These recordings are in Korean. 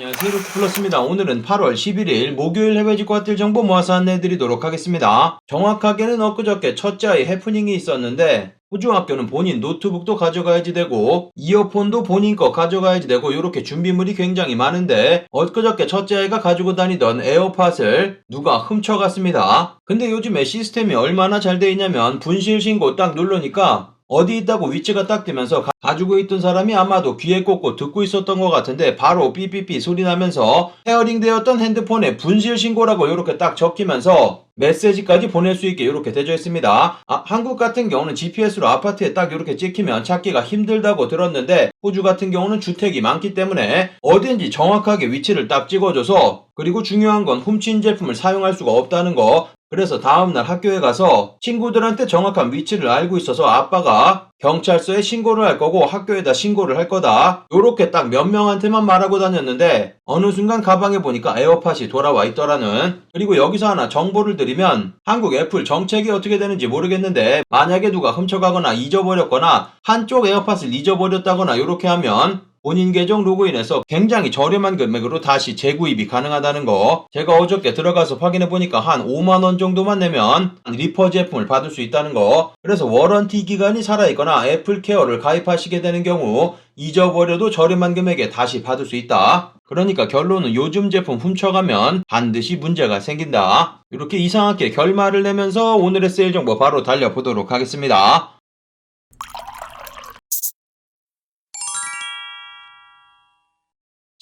안녕하세요 루크플러스입니다. 오늘은 8월 11일 목요일 해외 직구화딜 정보 모아서 안내해드리도록 하겠습니다. 정확하게는 엊그저께 첫째 아이 해프닝이 있었는데 호주학교는 본인 노트북도 가져가야지 되고 이어폰도 본인 거 가져가야지 되고 이렇게 준비물이 굉장히 많은데 엊그저께 첫째 아이가 가지고 다니던 에어팟을 누가 훔쳐갔습니다. 근데 요즘에 시스템이 얼마나 잘 돼 있냐면 분실 신고 딱 누르니까 어디 있다고 위치가 딱 뜨면서 가- 가지고 있던 사람이 아마도 귀에 꽂고 듣고 있었던 것 같은데 바로 삐삐삐 소리 나면서 페어링 되었던 핸드폰에 분실 신고라고 이렇게 딱 적히면서 메시지까지 보낼 수 있게 이렇게 되어 있습니다. 아, 한국 같은 경우는 GPS로 아파트에 딱 이렇게 찍히면 찾기가 힘들다고 들었는데 호주 같은 경우는 주택이 많기 때문에 어딘지 정확하게 위치를 딱 찍어줘서 그리고 중요한 건 훔친 제품을 사용할 수가 없다는 거 그래서 다음날 학교에 가서 친구들한테 정확한 위치를 알고 있어서 아빠가 경찰서에 신고를 할 거고 학교에다 신고를 할 거다. 요렇게 딱 몇 명한테만 말하고 다녔는데 어느 순간 가방에 보니까 에어팟이 돌아와 있더라는. 그리고 여기서 하나 정보를 드리면 한국 애플 정책이 어떻게 되는지 모르겠는데 만약에 누가 훔쳐가거나 잊어버렸거나 한쪽 에어팟을 잊어버렸다거나 요렇게 하면 본인 계정 로그인해서 굉장히 저렴한 금액으로 다시 재구입이 가능하다는 거. 제가 어저께 들어가서 확인해 보니까 한 5만 원 정도만 내면 리퍼 제품을 받을 수 있다는 거. 그래서 워런티 기간이 살아있거나 애플 케어를 가입하시게 되는 경우 잊어버려도 저렴한 금액에 다시 받을 수 있다. 그러니까 결론은 요즘 제품 훔쳐가면 반드시 문제가 생긴다. 이렇게 이상하게 결말을 내면서 오늘의 세일 정보 바로 달려보도록 하겠습니다.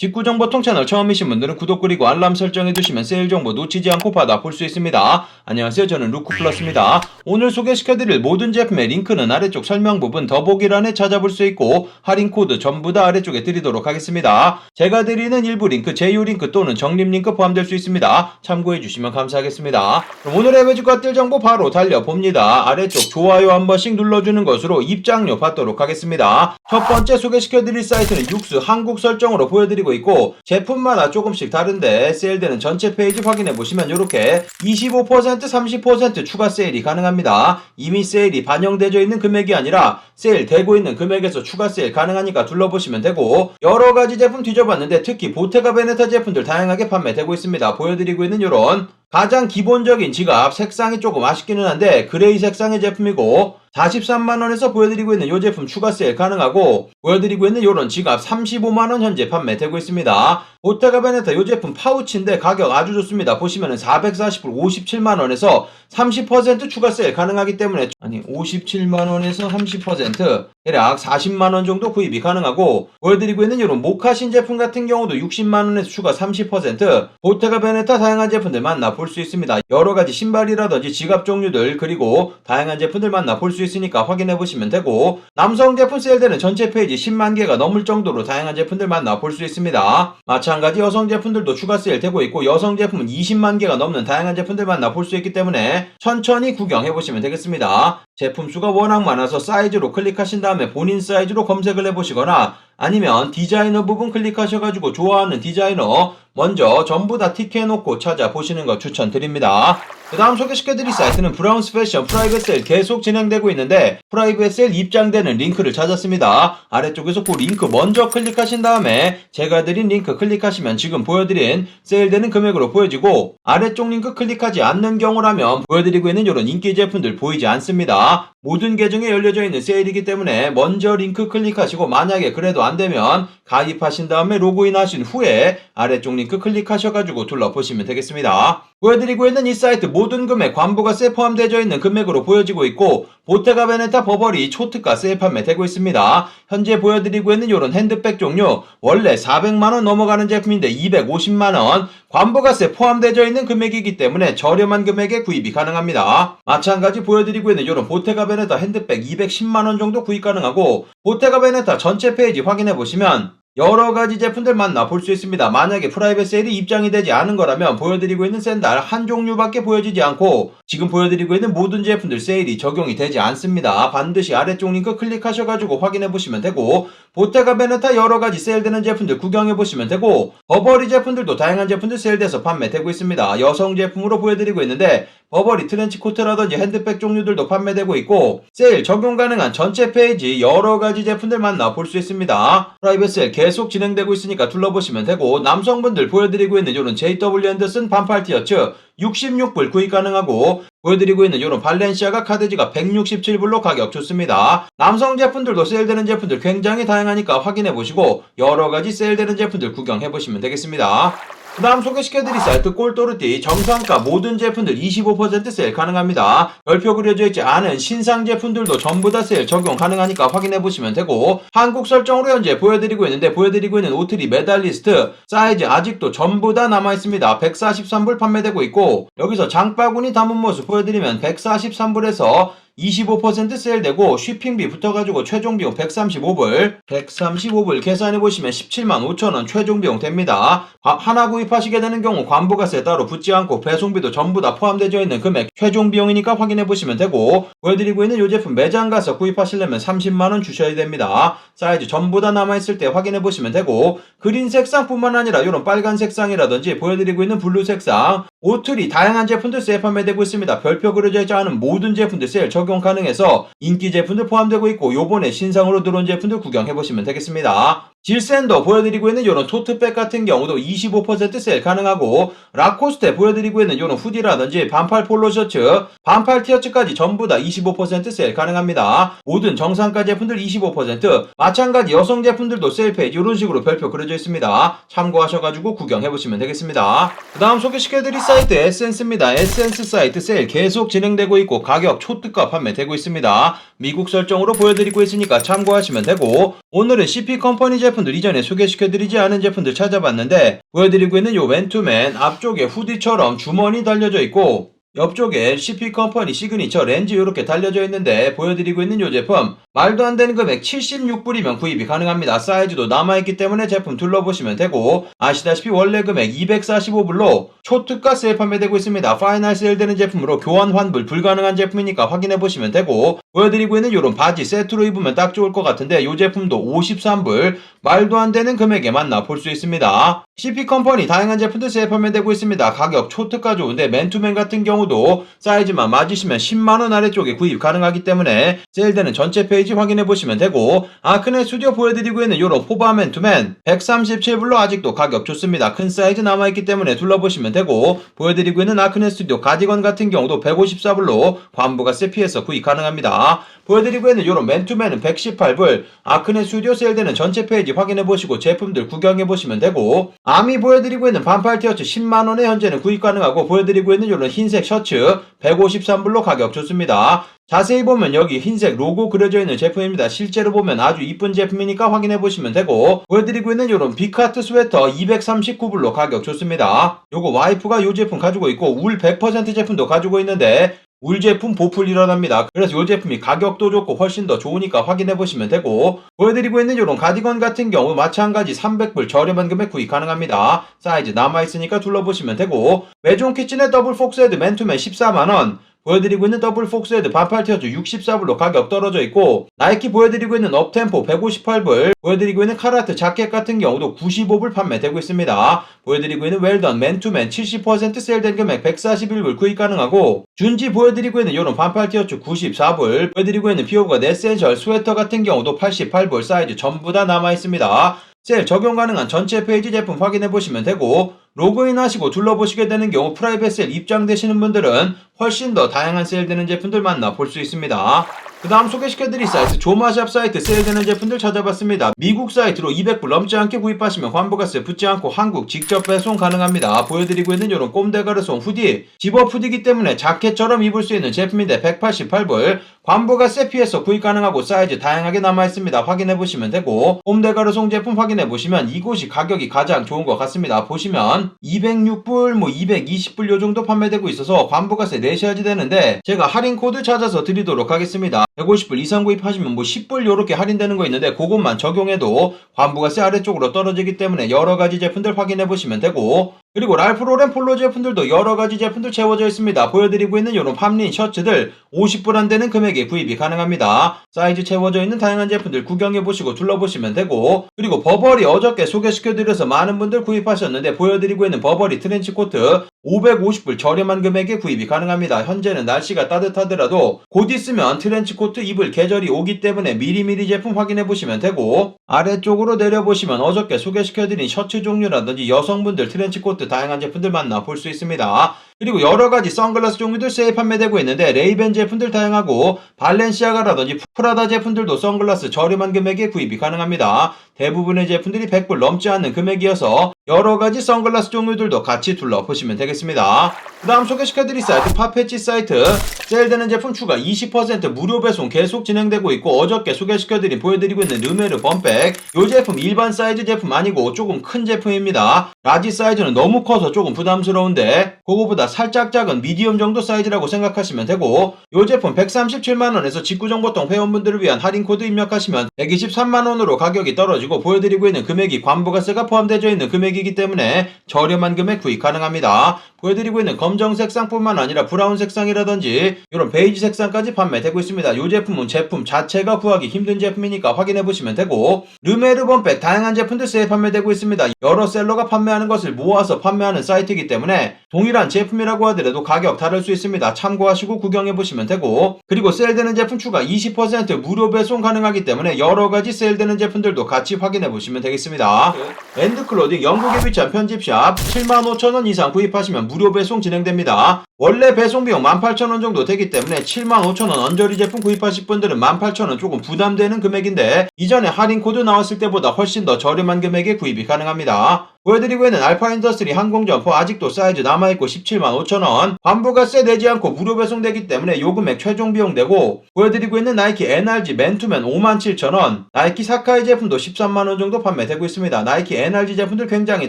직구정보 통 채널 처음이신 분들은 구독 그리고 알람 설정해두시면 세일 정보 놓치지 않고 받아 볼 수 있습니다. 안녕하세요. 저는 루크플러스입니다. 오늘 소개시켜드릴 모든 제품의 링크는 아래쪽 설명 부분 더보기란에 찾아볼 수 있고 할인 코드 전부 다 아래쪽에 드리도록 하겠습니다. 제가 드리는 일부 링크, 제휴 링크 또는 적립 링크 포함될 수 있습니다. 참고해주시면 감사하겠습니다. 오늘의 외주가 뜰 정보 바로 달려봅니다. 아래쪽 좋아요 한 번씩 눌러주는 것으로 입장료 받도록 하겠습니다. 첫 번째 소개시켜드릴 사이트는 육수 한국 설정으로 보여드리고 있고 제품마다 조금씩 다른데 세일되는 전체 페이지 확인해 보시면 이렇게 25% 30% 추가 세일이 가능합니다. 이미 세일이 반영되어 있는 금액이 아니라 세일 되고 있는 금액에서 추가 세일 가능하니까 둘러보시면 되고 여러 가지 제품 뒤져봤는데 특히 보테가 베네타 제품들 다양하게 판매되고 있습니다. 보여드리고 있는 이런 가장 기본적인 지갑 색상이 조금 아쉽기는 한데 그레이 색상의 제품이고 43만원에서 보여드리고 있는 이 제품 추가 세일 가능하고 보여드리고 있는 이런 지갑 35만원 현재 판매되고 있습니다. 보테가 베네타 이 제품 파우치인데 가격 아주 좋습니다. 보시면은 440불 57만원에서 30% 추가 세일 가능하기 때문에 아니 57만원에서 30% 대략 40만원 정도 구입이 가능하고 보여드리고 있는 이런 모카신 제품 같은 경우도 60만원에서 추가 30% 보테가 베네타 다양한 제품들 만나볼 수 있습니다. 여러가지 신발이라든지 지갑 종류들 그리고 다양한 제품들 만나볼 수 있 으니까 확인해 보시면 되고 남성 제품 세일되는 전체 페이지 10만 개가 넘을 정도로 다양한 제품들 만나 볼 수 있습니다. 마찬가지 여성 제품들도 추가 세일 되고 있고 여성 제품은 20만 개가 넘는 다양한 제품들 만나 볼 수 있기 때문에 천천히 구경해 보시면 되겠습니다. 제품 수가 워낙 많아서 사이즈로 클릭하신 다음에 본인 사이즈로 검색을 해보시거나 아니면 디자이너 부분 클릭하셔가지고 좋아하는 디자이너 먼저 전부 다 틱해놓고 찾아보시는 거 추천드립니다. 그 다음 소개시켜드릴 사이트는 브라운스 패션 프라이빗 세일 계속 진행되고 있는데 프라이빗 세일 입장되는 링크를 찾았습니다. 아래쪽에서 그 링크 먼저 클릭하신 다음에 제가 드린 링크 클릭하시면 지금 보여드린 세일되는 금액으로 보여지고 아래쪽 링크 클릭하지 않는 경우라면 보여드리고 있는 이런 인기 제품들 보이지 않습니다. 모든 계정에 열려져 있는 세일이기 때문에 먼저 링크 클릭하시고 만약에 그래도 안 되면 가입하신 다음에 로그인 하신 후에 아래쪽 링크 클릭하셔가지고 둘러보시면 되겠습니다. 보여드리고 있는 이 사이트 모든 금액 관부가 세 포함되어 있는 금액으로 보여지고 있고 보테가 베네타 버버리 초특가 세일 판매되고 있습니다. 현재 보여드리고 있는 이런 핸드백 종류 원래 400만원 넘어가는 제품인데 250만원 관부가세 포함되어 있는 금액이기 때문에 저렴한 금액에 구입이 가능합니다. 마찬가지 보여드리고 있는 이런 보테가 베네타 핸드백 210만원 정도 구입 가능하고 보테가 베네타 전체 페이지 확 인해 보시면 여러 가지 제품들 만나볼 수 있습니다. 만약에 프라이빗 세일이 입장이 되지 않은 거라면 보여드리고 있는 샌들 한 종류밖에 보여지지 않고 지금 보여드리고 있는 모든 제품들 세일이 적용이 되지 않습니다. 반드시 아래쪽 링크 클릭하셔가지고 확인해 보시면 되고 보테가 베네타 여러 가지 세일되는 제품들 구경해 보시면 되고 버버리 제품들도 다양한 제품들 세일돼서 판매되고 있습니다. 여성 제품으로 보여드리고 있는데 버버리 트렌치 코트라든지 핸드백 종류들도 판매되고 있고 세일 적용 가능한 전체 페이지 여러 가지 제품들 만나 볼 수 있습니다. 프라이빗 세일 계속 진행되고 있으니까 둘러보시면 되고 남성분들 보여드리고 있는 이런 JW 앤더슨 반팔 티셔츠 66불 구입 가능하고 보여드리고 있는 이런 발렌시아가 카드지가 167불로 가격 좋습니다. 남성 제품들도 세일되는 제품들 굉장히 다양하니까 확인해 보시고 여러 가지 세일되는 제품들 구경해 보시면 되겠습니다. 그 다음 소개시켜드릴 사이트 꼴또르띠 정상가 모든 제품들 25% 세일 가능합니다. 별표 그려져 있지 않은 신상 제품들도 전부 다 세일 적용 가능하니까 확인해 보시면 되고 한국 설정으로 현재 보여드리고 있는데 보여드리고 있는 오트리 메달리스트 사이즈 아직도 전부 다 남아있습니다. 143불 판매되고 있고 여기서 장바구니 담은 모습 보여드리면 143불에서 25% 세일되고 쉬핑비 붙어가지고 최종 비용 135불 135불 계산해 보시면 17만 5천원 최종 비용 됩니다. 과- 하나 구입하시게 되는 경우 관부가세 따로 붙지 않고 배송비도 전부 다 포함되어 있는 금액 최종 비용이니까 확인해 보시면 되고 보여드리고 있는 이 제품 매장 가서 구입하시려면 30만원 주셔야 됩니다. 사이즈 전부 다 남아있을 때 확인해 보시면 되고 그린 색상뿐만 아니라 이런 빨간 색상이라든지 보여드리고 있는 블루 색상 오트리 다양한 제품들 세일 판매되고 있습니다. 별표 그려져 있지 않은 모든 제품들 세일 적용 가능해서 인기 제품들 포함되고 있고 요번에 신상으로 들어온 제품들 구경해 보시면 되겠습니다. 질샌더 보여드리고 있는 이런 토트백 같은 경우도 25% 세일 가능하고 라코스테 보여드리고 있는 이런 후디라든지 반팔 폴로 셔츠, 반팔 티셔츠까지 전부 다 25% 세일 가능합니다. 모든 정상가 제품들 25% 마찬가지 여성 제품들도 세일 페이지 이런 식으로 별표 그려져 있습니다. 참고하셔가지고 구경해 보시면 되겠습니다. 그 다음 소개시켜드릴 사이트 에센스입니다. 에센스 사이트 세일 계속 진행되고 있고 가격 초특가 판매되고 있습니다. 미국 설정으로 보여드리고 있으니까 참고하시면 되고 오늘은 CP 컴퍼니 제품 들 이전에 소개시켜드리지 않은 제품들 찾아봤는데 보여드리고 있는 요 웬투맨 앞쪽에 후디처럼 주머니 달려져 있고 옆쪽에 CP 컴퍼니 시그니처 렌즈 이렇게 달려져 있는데 보여드리고 있는 요 제품 말도 안 되는 금액 76불이면 구입이 가능합니다. 사이즈도 남아있기 때문에 제품 둘러보시면 되고 아시다시피 원래 금액 245불로 초특가 세일 판매되고 있습니다. 파이널 세일되는 제품으로 교환 환불 불가능한 제품이니까 확인해 보시면 되고 보여드리고 있는 이런 바지 세트로 입으면 딱 좋을 것 같은데 이 제품도 53불 말도 안 되는 금액에 만나 볼 수 있습니다. CP 컴퍼니 다양한 제품들 세일 판매되고 있습니다. 가격 초특가 좋은데 맨투맨 같은 경우 도 사이즈만 맞으시면 10만원 아래쪽에 구입 가능하기 때문에 세일되는 전체 페이지 확인해 보시면 되고 아크네 스튜디오 보여드리고 있는 요런 포바 맨 투맨 137불로 아직도 가격 좋습니다. 큰 사이즈 남아있기 때문에 둘러보시면 되고 보여드리고 있는 아크네 스튜디오 가디건 같은 경우도 154불로 관부가 세피에서 구입 가능합니다. 보여드리고 있는 요런 맨투맨은 118불 아크네 스튜디오 세일되는 전체 페이지 확인해 보시고 제품들 구경해 보시면 되고 아미 보여드리고 있는 반팔 티셔츠 10만원에 현재는 구입 가능하고 보여드리고 있는 요런 흰색 셔츠 153불로 가격 좋습니다. 자세히 보면 여기 흰색 로고 그려져 있는 제품입니다. 실제로 보면 아주 이쁜 제품이니까 확인해 보시면 되고 보여드리고 있는 이런 비카트 스웨터 239불로 가격 좋습니다. 요거 와이프가 요 제품 가지고 있고 울 100% 제품도 가지고 있는데 울 제품 보풀 일어납니다. 그래서 이 제품이 가격도 좋고 훨씬 더 좋으니까 확인해 보시면 되고 보여드리고 있는 이런 가디건 같은 경우 마찬가지 300불 저렴한 금액 구입 가능합니다. 사이즈 남아있으니까 둘러보시면 되고 메종 키친의 더블 폭스헤드 맨투맨 14만원 보여드리고 있는 더블 폭스헤드 반팔 티셔츠 64불로 가격 떨어져 있고 나이키 보여드리고 있는 업템포 158불 보여드리고 있는 카라트 자켓 같은 경우도 95불 판매되고 있습니다. 보여드리고 있는 웰던 맨투맨 70% 세일된 금액 141불 구입 가능하고 준지 보여드리고 있는 이런 반팔 티셔츠 94불 보여드리고 있는 피오가 네센셜 스웨터 같은 경우도 88불 사이즈 전부 다 남아있습니다. 세일 적용 가능한 전체 페이지 제품 확인해 보시면 되고 로그인 하시고 둘러보시게 되는 경우 프라이빗 세일 입장되시는 분들은 훨씬 더 다양한 세일되는 제품들 만나 볼 수 있습니다. 그 다음 소개시켜드릴 사이트 조마샵 사이트 세일되는 제품들 찾아봤습니다. 미국 사이트로 200불 넘지 않게 구입하시면 환부가세 붙지 않고 한국 직접 배송 가능합니다. 보여드리고 있는 이런 꼼데가르송 후디 집업 후디기 때문에 자켓처럼 입을 수 있는 제품인데 188불 관부가 세 피해서 구입 가능하고 사이즈 다양하게 남아있습니다. 확인해보시면 되고 꼼데가르송 제품 확인해보시면 이곳이 가격이 가장 좋은 것 같습니다. 보시면 206불 뭐 220불 요 정도 판매되고 있어서 관부가세 내셔야지 되는데 제가 할인 코드 찾아서 드리도록 하겠습니다. 150불 이상 구입하시면 뭐 10불 요렇게 할인되는 거 있는데 그것만 적용해도 관부가세 아래쪽으로 떨어지기 때문에 여러 가지 제품들 확인해 보시면 되고 그리고 랄프 로렌 폴로 제품들도 여러 가지 제품들 채워져 있습니다. 보여드리고 있는 이런 팜린 셔츠들 50불 안 되는 금액에 구입이 가능합니다. 사이즈 채워져 있는 다양한 제품들 구경해 보시고 둘러보시면 되고 그리고 버버리 어저께 소개시켜드려서 많은 분들 구입하셨는데 보여드리고 있는 버버리 트렌치 코트 550불 저렴한 금액에 구입이 가능합니다. 현재는 날씨가 따뜻하더라도 곧 있으면 트렌치 코트 입을 계절이 오기 때문에 미리미리 제품 확인해 보시면 되고 아래쪽으로 내려보시면 어저께 소개시켜드린 셔츠 종류라든지 여성분들 트렌치 코트 다양한 제품들 만나 볼 수 있습니다. 그리고 여러 가지 선글라스 종류들 세일 판매되고 있는데 레이벤 제품들 다양하고 발렌시아가라든지 프라다 제품들도 선글라스 저렴한 금액에 구입이 가능합니다. 대부분의 제품들이 100불 넘지 않는 금액이어서 여러 가지 선글라스 종류들도 같이 둘러보시면 되겠습니다. 그 다음 소개시켜드릴 사이트 파페치 사이트 세일되는 제품 추가 20% 무료 배송 계속 진행되고 있고 어저께 소개시켜드린 보여드리고 있는 르메르 범백 이 제품 일반 사이즈 제품 아니고 조금 큰 제품입니다. 라지 사이즈는 너무 커서 조금 부담스러운데 그거보다 살짝 작은 미디엄 정도 사이즈라고 생각하시면 되고 이 제품 137만원에서 직구정보통 회원분들을 위한 할인 코드 입력하시면 123만원으로 가격이 떨어지고 보여드리고 있는 금액이 관부가세가 포함되어 있는 금액이기 때문에 저렴한 금액 구입 가능합니다. 보여드리고 있는 검정 색상뿐만 아니라 브라운 색상이라든지 이런 베이지 색상까지 판매되고 있습니다. 이 제품은 제품 자체가 구하기 힘든 제품이니까 확인해 보시면 되고 르메르 범백 다양한 제품들 세일 판매되고 있습니다. 여러 셀러가 판매하는 것을 모아서 판매하는 사이트이기 때문에 동일한 제품 이라고 하더라도 가격 다를 수 있습니다. 참고하시고 구경해 보시면 되고 그리고 세일되는 제품 추가 20% 무료 배송 가능하기 때문에 여러 가지 세일되는 제품들도 같이 확인해 보시면 되겠습니다. 엔드클로딩 영국에 위치한 편집샵 75,000원 이상 구입하시면 무료 배송 진행됩니다. 원래 배송비용 18,000원 정도 되기 때문에 75,000원 언저리 제품 구입하실 분들은 18,000원 조금 부담되는 금액인데 이전에 할인 코드 나왔을 때보다 훨씬 더 저렴한 금액에 구입이 가능합니다. 보여드리고 있는 알파 인더스트리 항공점포 아직도 사이즈 남아있고 17만 5천원 환부가세 내지 않고 무료 배송되기 때문에 요 금액 최종 비용 되고 보여드리고 있는 나이키 NRG 맨투맨 5만 7천원 나이키 사카이 제품도 13만원 정도 판매되고 있습니다. 나이키 NRG 제품들 굉장히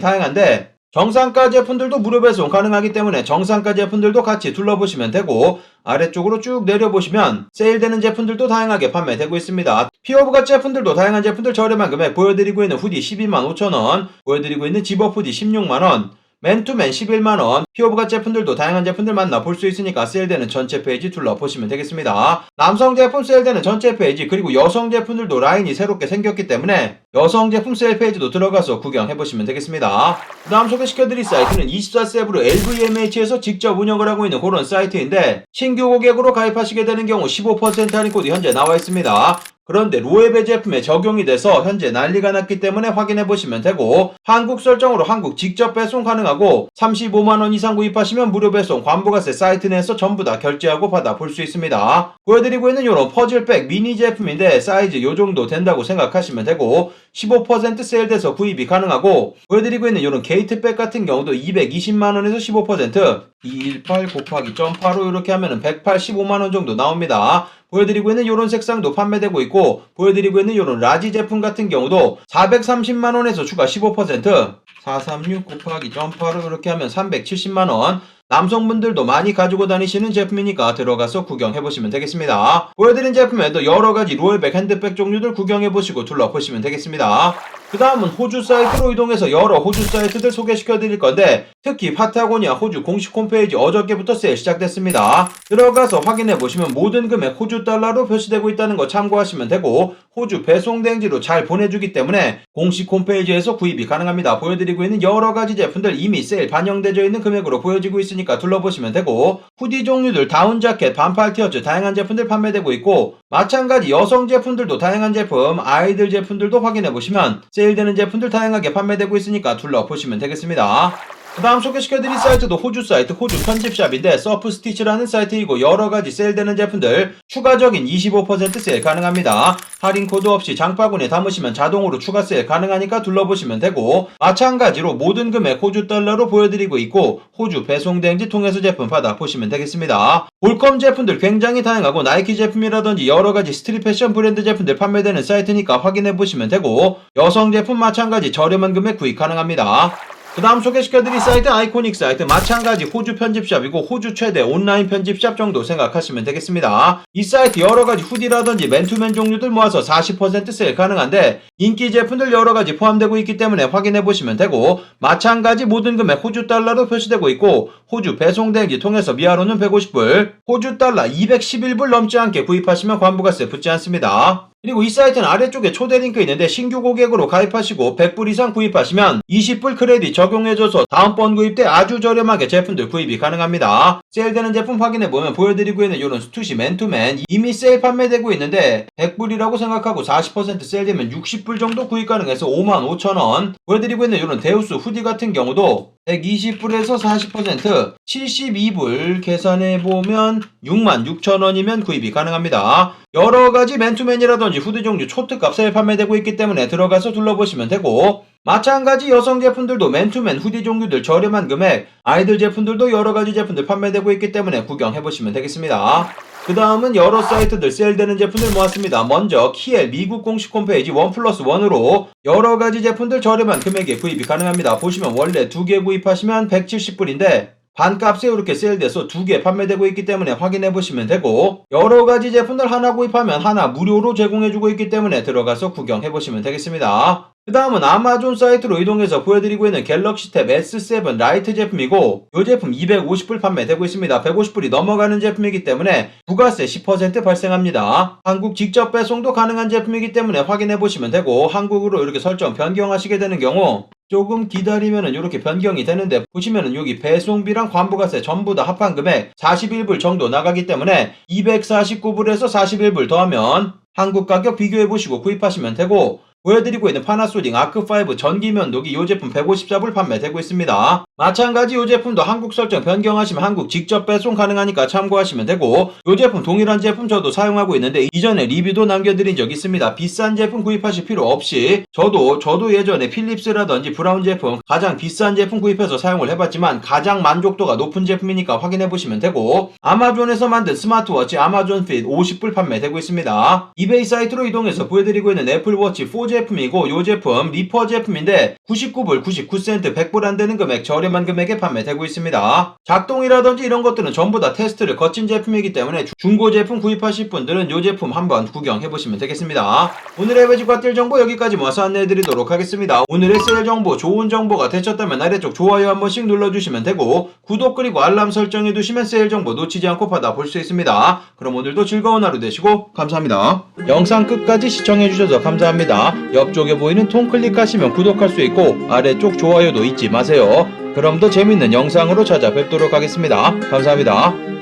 다양한데 정상가 제품들도 무료 배송 가능하기 때문에 정상가 제품들도 같이 둘러보시면 되고 아래쪽으로 쭉 내려보시면 세일되는 제품들도 다양하게 판매되고 있습니다. 피어브가 제품들도 다양한 제품들 저렴한 금액 보여드리고 있는 후디 12만 5천원 보여드리고 있는 집업 후디 16만원 맨투맨 11만원, 피오브가 제품들도 다양한 제품들 만나 볼 수 있으니까 세일되는 전체 페이지 둘러보시면 되겠습니다. 남성 제품 세일되는 전체 페이지, 그리고 여성 제품들도 라인이 새롭게 생겼기 때문에 여성 제품 세일 페이지도 들어가서 구경해보시면 되겠습니다. 그 다음 소개시켜드릴 사이트는 24세브로 LVMH에서 직접 운영을 하고 있는 그런 사이트인데 신규 고객으로 가입하시게 되는 경우 15% 할인 코드 현재 나와 있습니다. 그런데 로에베 제품에 적용이 돼서 현재 난리가 났기 때문에 확인해 보시면 되고 한국 설정으로 한국 직접 배송 가능하고 35만원 이상 구입하시면 무료 배송 관부가세 사이트 내에서 전부 다 결제하고 받아 볼 수 있습니다. 보여드리고 있는 이런 퍼즐백 미니 제품인데 사이즈 요 정도 된다고 생각하시면 되고 15% 세일돼서 구입이 가능하고 보여드리고 있는 이런 게이트백 같은 경우도 220만원에서 15% 218 곱하기 0.85 이렇게 하면은 185만원 정도 나옵니다. 보여드리고 있는 이런 색상도 판매되고 있고 보여드리고 있는 이런 라지 제품 같은 경우도 430만원에서 추가 15% 436 곱하기 0.85 이렇게 하면 370만원 남성분들도 많이 가지고 다니시는 제품이니까 들어가서 구경해보시면 되겠습니다. 보여드린 제품에도 여러가지 로열백 핸드백 종류들 구경해보시고 둘러보시면 되겠습니다. 그 다음은 호주 사이트로 이동해서 여러 호주 사이트들 소개시켜 드릴 건데 특히 파타고니아 호주 공식 홈페이지 어저께부터 세일 시작됐습니다. 들어가서 확인해 보시면 모든 금액 호주 달러로 표시되고 있다는 거 참고하시면 되고 호주 배송 대행지로 잘 보내주기 때문에 공식 홈페이지에서 구입이 가능합니다. 보여드리고 있는 여러 가지 제품들 이미 세일 반영되어 있는 금액으로 보여지고 있으니까 둘러보시면 되고 후디 종류들 다운 자켓, 반팔 티셔츠 다양한 제품들 판매되고 있고 마찬가지 여성 제품들도 다양한 제품, 아이들 제품들도 확인해 보시면 세일되는 제품들 다양하게 판매되고 있으니까 둘러보시면 되겠습니다. 그 다음 소개시켜드릴 사이트도 호주 사이트 호주 편집샵인데 서프 스티치라는 사이트이고 여러가지 세일되는 제품들 추가적인 25% 세일 가능합니다. 할인 코드 없이 장바구니에 담으시면 자동으로 추가 세일 가능하니까 둘러보시면 되고 마찬가지로 모든 금액 호주 달러로 보여드리고 있고 호주 배송 대행지 통해서 제품 받아보시면 되겠습니다. 볼컴 제품들 굉장히 다양하고 나이키 제품이라든지 여러가지 스트릿 패션 브랜드 제품들 판매되는 사이트니까 확인해보시면 되고 여성 제품 마찬가지 저렴한 금액 구입 가능합니다. 그그 다음 소개시켜드릴 사이트 아이코닉 사이트 마찬가지 호주 편집샵이고 호주 최대 온라인 편집샵 정도 생각하시면 되겠습니다. 이 사이트 여러가지 후디라든지 맨투맨 종류들 모아서 40% 세일 가능한데 인기 제품들 여러가지 포함되고 있기 때문에 확인해보시면 되고 마찬가지 모든 금액 호주 달러로 표시되고 있고 호주 배송 대행지 통해서 미아로는 150불 호주 달러 211불 넘지 않게 구입하시면 관부가세 붙지 않습니다. 그리고 이 사이트는 아래쪽에 초대 링크 있는데 신규 고객으로 가입하시고 100불 이상 구입하시면 20불 크레딧 적용해줘서 다음번 구입 때 아주 저렴하게 제품들 구입이 가능합니다. 세일되는 제품 확인해보면 보여드리고 있는 이런 스투시 맨투맨 이미 세일 판매되고 있는데 100불이라고 생각하고 40% 세일되면 60불 정도 구입 가능해서 55,000원 보여드리고 있는 이런 데우스 후디 같은 경우도 120불에서 40% 72불 계산해보면 66,000원이면 구입이 가능합니다. 여러가지 맨투맨이라 든지 후드 종류 초특값 세일 판매되고 있기 때문에 들어가서 둘러보시면 되고 마찬가지 여성 제품들도 맨투맨 후디 종류들 저렴한 금액 아이들 제품들도 여러가지 제품들 판매되고 있기 때문에 구경해보시면 되겠습니다. 그 다음은 여러 사이트들 세일되는 제품들 모았습니다. 먼저 키엘 미국 공식 홈페이지 원 플러스 원으로 여러 가지 제품들 저렴한 금액에 구입이 가능합니다. 보시면 원래 두 개 구입하시면 170불인데 반값에 이렇게 세일돼서 두 개 판매되고 있기 때문에 확인해 보시면 되고 여러 가지 제품들 하나 구입하면 하나 무료로 제공해주고 있기 때문에 들어가서 구경해 보시면 되겠습니다. 그 다음은 아마존 사이트로 이동해서 보여드리고 있는 갤럭시 탭 S7 라이트 제품이고 이 제품 250불 판매되고 있습니다. 150불이 넘어가는 제품이기 때문에 부가세 10% 발생합니다. 한국 직접 배송도 가능한 제품이기 때문에 확인해 보시면 되고 한국으로 이렇게 설정 변경하시게 되는 경우 조금 기다리면은 이렇게 변경이 되는데 보시면은 여기 배송비랑 관부가세 전부 다 합한 금액 41불 정도 나가기 때문에 249불에서 41불 더하면 한국 가격 비교해 보시고 구입하시면 되고 보여드리고 있는 파나소닉 아크5 전기 면도기 이 제품 154불 판매되고 있습니다. 마찬가지 이 제품도 한국 설정 변경하시면 한국 직접 배송 가능하니까 참고하시면 되고 이 제품 동일한 제품 저도 사용하고 있는데 이전에 리뷰도 남겨드린 적 있습니다. 비싼 제품 구입하실 필요 없이 저도 저도 예전에 필립스라든지 브라운 제품 가장 비싼 제품 구입해서 사용을 해봤지만 가장 만족도가 높은 제품이니까 확인해 보시면 되고 아마존에서 만든 스마트워치 아마존 핏 50불 판매되고 있습니다. 이베이 사이트로 이동해서 보여드리고 있는 애플워치 4 제품이고 이 제품 리퍼 제품인데 99불 99센트 100불 안 되는 금액 저렴한 금액에 판매되고 있습니다. 작동이라든지 이런 것들은 전부 다 테스트를 거친 제품이기 때문에 중고 제품 구입하실 분들은 이 제품 한번 구경해 보시면 되겠습니다. 오늘의 외집과 뜰 정보 여기까지 모아서 안내해 드리도록 하겠습니다. 오늘의 세일 정보 좋은 정보가 되셨다면 아래쪽 좋아요 한 번씩 눌러주시면 되고 구독 그리고 알람 설정해 두시면 세일 정보 놓치지 않고 받아볼 수 있습니다. 그럼 오늘도 즐거운 하루 되시고 감사합니다. 영상 끝까지 시청해 주셔서 감사합니다. 옆쪽에 보이는 통 클릭 하시면 구독할 수 있고 아래쪽 좋아요도 잊지 마세요. 그럼 더 재밌는 영상으로 찾아뵙도록 하겠습니다. 감사합니다.